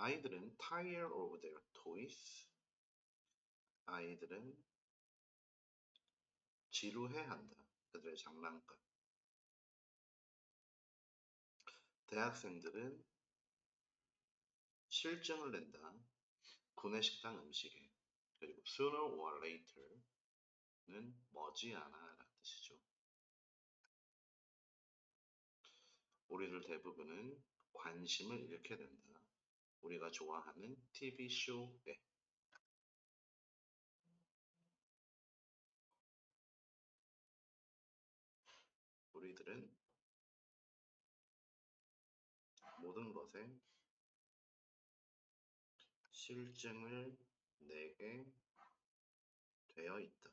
아이들은 tire of their toys. 아이들은 지루해한다. 그들의 장난감. 대학생들은 실증을 낸다. 구내식당 음식에. 그리고 sooner or later는 머지않아 라는 뜻이죠. 우리들 대부분은 관심을 잃게 된다. 우리가 좋아하는 TV쇼에 우리들은 모든 것에 실증을 내게 되어 있다.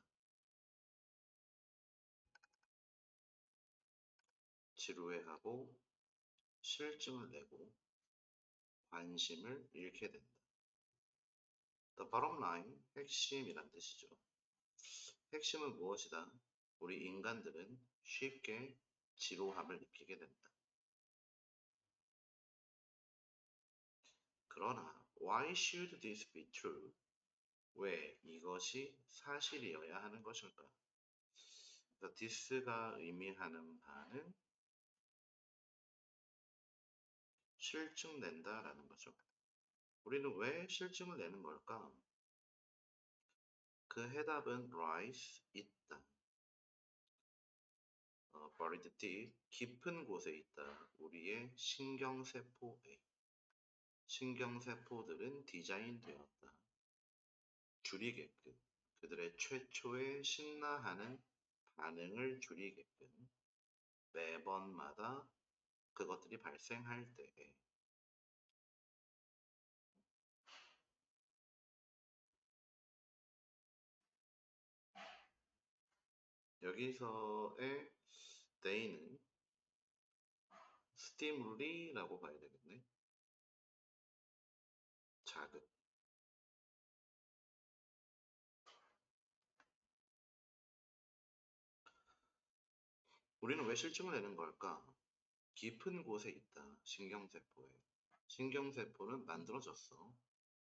지루해하고 실증을 내고 관심을 잃게 된다. The bottom line, 핵심이란 뜻이죠. 핵심은 무엇이다? 우리 인간들은 쉽게 지루함을 느끼게 된다. 그러나 why should this be true? 왜 이것이 사실이어야 하는 것일까? 그래서 this가 의미하는 바는 실증 낸다라는 거죠. 우리는 왜 실증을 내는 걸까? 그 해답은 rise 있다. 어, buried deep 깊은 곳에 있다. 우리의 신경세포에 신경세포들은 디자인되었다. 줄이게끔 그들의 최초의 신나하는 반응을 줄이게끔 매번마다 그것들이 발생할 때에 여기서의 they는 스티뮬리라고 봐야 되겠네. 자극. 우리는 왜 실증을 내는 걸까? 깊은 곳에 있다. 신경세포에. 신경세포는 만들어졌어.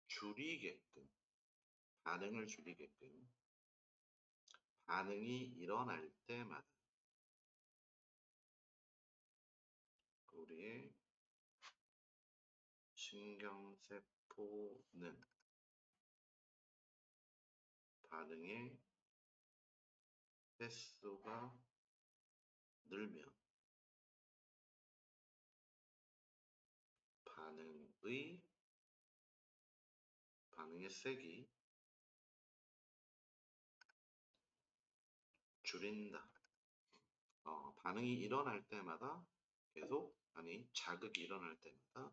줄이게끔. 반응을 줄이게끔. 반응이 일어날 때마다 우리의 신경세포는 반응의 횟수가 늘면 반응의 반응의 세기 줄인다. 어, 반응이 일어날 때마다 계속 아니 자극이 일어날 때마다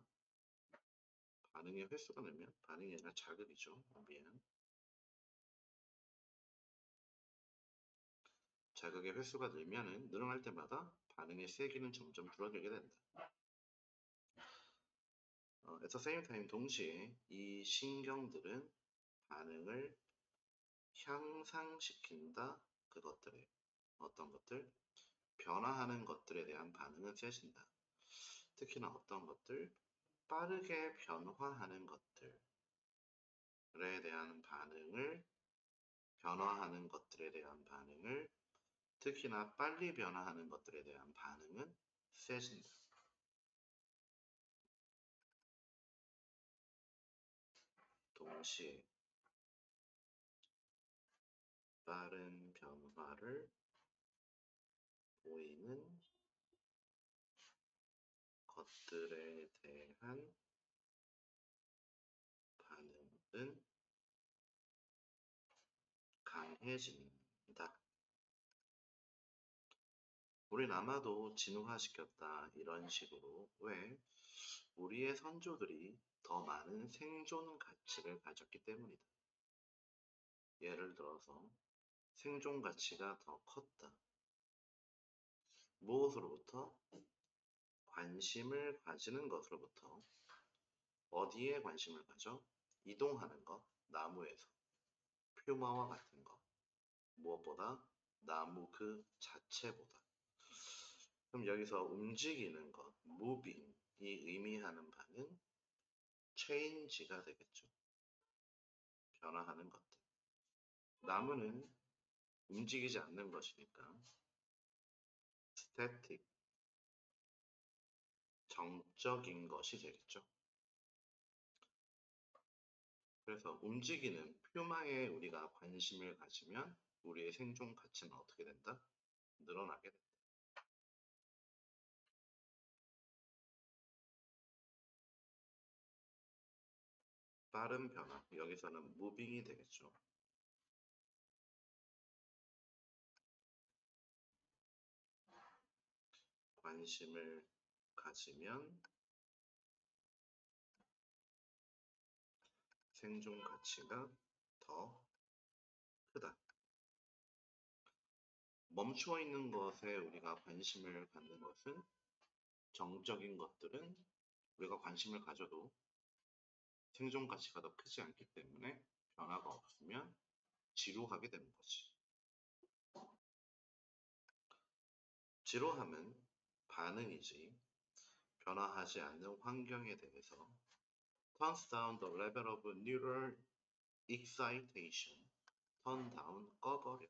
반응의 횟수가 늘면 반응이 아니라 자극이죠. 미안. 자극의 횟수가 늘면은 늘어날 때마다 반응의 세기는 점점 줄어들게 된다. 어, at the same time 동시에 이 신경들은 반응을 향상시킨다 그것들에 어떤 것들 변화하는 것들에 대한 반응은 세진다. 특히나 어떤 것들 빠르게 변화하는 것들에 대한 반응을 변화하는 것들에 대한 반응을 특히나 빨리 변화하는 것들에 대한 반응은 세진다. 동시에 빠른 변화를 보이는 것들에 대한 반응은 강해진다. 우린 아마도 진화시켰다 이런 식으로 왜 우리의 선조들이 더 많은 생존 가치를 가졌기 때문이다. 예를 들어서 생존 가치가 더 컸다. 무엇으로부터? 관심을 가지는 것으로부터 어디에 관심을 가져? 이동하는 것, 나무에서 퓨마와 같은 것 무엇보다 나무 그 자체보다 그럼 여기서 움직이는 것, moving이 의미하는 바는 change가 되겠죠. 변화하는 것들. 나무는 움직이지 않는 것이니까 static 정적인 것이 되겠죠. 그래서 움직이는 퓨마에 우리가 관심을 가지면 우리의 생존 가치는 어떻게 된다? 늘어나게 된다. 빠른 변화, 여기서는 moving이 되겠죠. 관심을 가지면 생존 가치가 더 크다. 멈추어 있는 것에 우리가 관심을 갖는 것은 정적인 것들은 우리가 관심을 가져도 생존 가치가 더 크지 않기 때문에 변화가 없으면 지루하게 되는 거지. 지루함은 반응이지 변화하지 않는 환경에 대해서 turns down the level of neural excitation. turn down 꺼버려.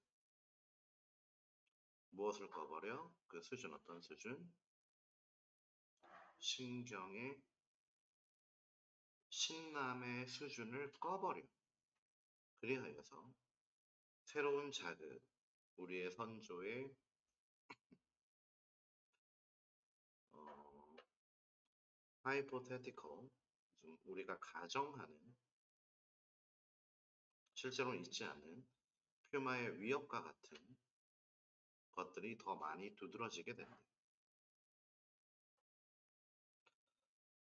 무엇을 꺼버려? 그 수준 어떤 수준? 신경의 신남의 수준을 꺼버려. 그리하여서 새로운 자극, 우리의 선조의 어, hypothetical, 좀 우리가 가정하는 실제로는 있지 않은 퓨마의 위협과 같은 것들이 더 많이 두드러지게 된다.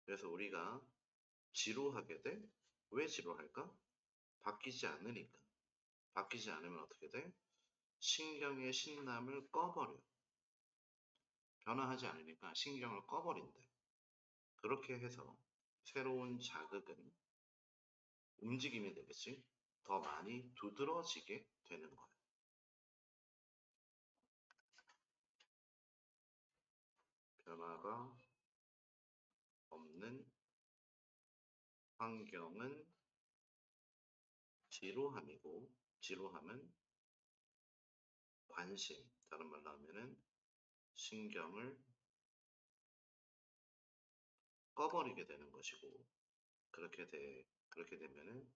그래서 우리가 지루하게 돼? 왜 지루할까? 바뀌지 않으니까. 바뀌지 않으면 어떻게 돼? 신경의 신남을 꺼버려. 변화하지 않으니까 신경을 꺼버린대. 그렇게 해서 새로운 자극은 움직임이 되겠지. 더 많이 두드러지게 되는 거야. 변화가 없는 환경은 지루함이고 지루함은 관심, 다른 말로 하면은 신경을 꺼버리게 되는 것이고 그렇게 돼 그렇게 되면은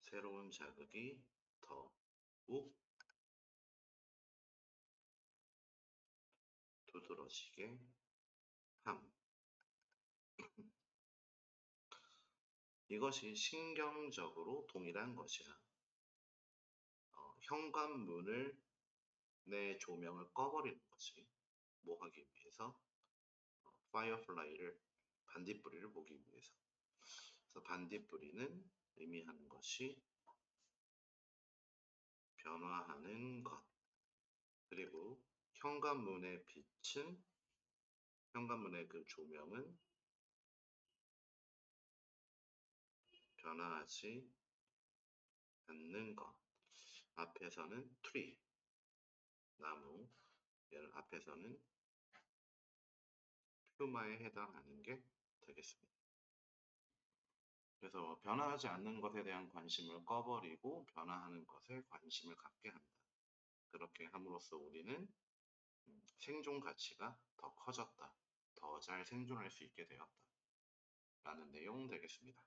새로운 자극이 더욱 두드러지게 함. 이것이 신경적으로 동일한 것이야. 어, 현관문을 내 조명을 꺼버리는 거지. 뭐 하기 위해서? 어, 파이어플라이를 반딧불이를 보기 위해서. 그래서 반딧불이는 의미하는 것이 변화하는 것. 그리고 현관문의 빛은 현관문의 그 조명은 변화하지 않는 것. 앞에서는 트리, 나무, 얘를 앞에서는 퓨마에 해당하는 게 되겠습니다. 그래서 변화하지 않는 것에 대한 관심을 꺼버리고 변화하는 것에 관심을 갖게 한다. 그렇게 함으로써 우리는 음, 생존 가치가 더 커졌다. 더 잘 생존할 수 있게 되었다. 라는 내용 되겠습니다.